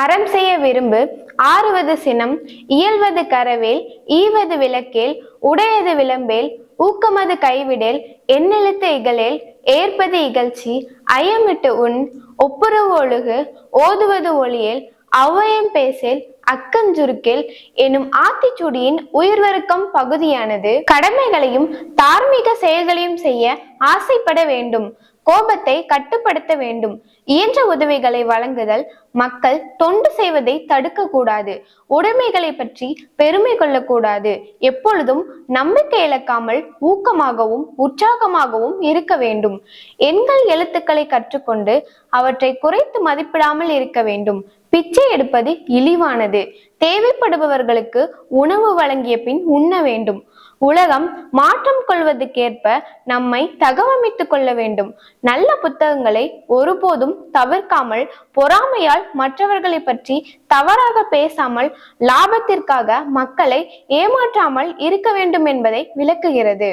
அறம் செய்ய விரும்பு ஆறுவது சினம் இயல்வது கரவேல் ஈவது விளக்கேல் உடையது விளம்பேல் ஊக்கமது கைவிடேல் எண்ணெழுத்து இகழேல் ஏற்பது இகழ்ச்சி ஐயமிட்டு உன் ஒப்புரவு ஒழுகு ஓதுவது ஒளியேல் அவ்வயம் பேசேல் அக்கஞ்சுருக்கேல் எனும் ஆத்திச்சூடியின் உயிர்வருக்கம் பகுதியானது கடமைகளையும் தார்மீக செயல்களையும் செய்ய ஆசைப்பட வேண்டும். கோபத்தை கட்டுப்படுத்த வேண்டும். இயன்ற உதவிகளை வழங்குதல் மக்கள் தொண்டு செய்வதை தடுக்க கூடாது உடைமைகளை பற்றி பெருமை கொள்ளக்கூடாது. எப்பொழுதும் நம்பிக்கை இழக்காமல் ஊக்கமாகவும் உற்சாகமாகவும் இருக்க வேண்டும். எண்கள் எழுத்துக்களை கற்றுக்கொண்டு அவற்றை குறைத்து மதிப்பிடாமல் இருக்க வேண்டும். பிச்சை எடுப்பது இழிவானது. தேவைப்படுபவர்களுக்கு உணவு வழங்கிய பின் உண்ண வேண்டும். உலகம் மாற்றம் கொள்வதற்கேற்ப நம்மை தகவமைத்துக் கொள்ள வேண்டும். நல்ல புத்தகங்களை ஒருபோதும் தவிர்க்காமல் பொறாமையால் மற்றவர்களை பற்றி தவறாக பேசாமல் லாபத்திற்காக மக்களை ஏமாற்றாமல் இருக்க வேண்டும் என்பதை விளக்குகிறது.